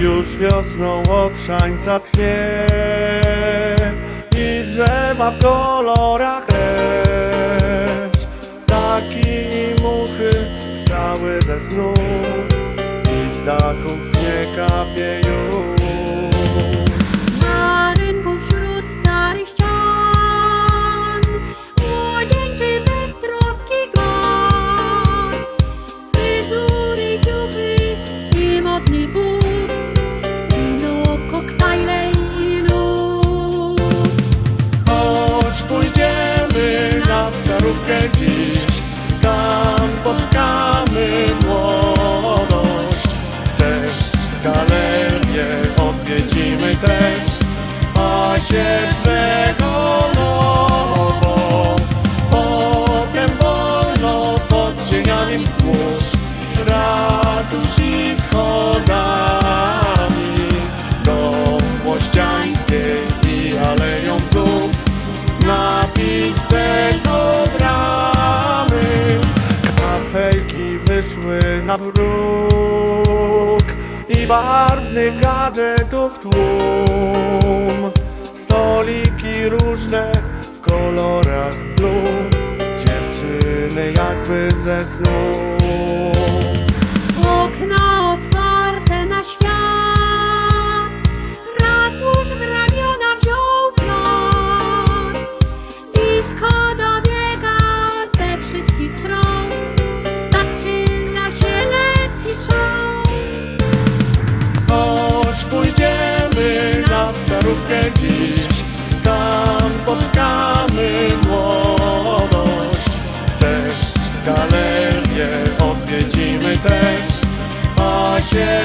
już wiosną od szańca I drzewa w kolorach też. Ptaki i muchy stały ze snu I z dachów nie kapie już starówkę dziś. Tam spotkamy młodość. Chcesz galerię, odwiedzimy też. A się nową Potem wolno pod cieniami wzgórz Ratusz i schodami na bruk I barwnych gadżetów tłum. Stoliki różne w kolorach blue Dziewczyny jakby ze snu starówkę dziś. Tam spotkamy młodość. Chcesz galerię, odwiedzimy też. A się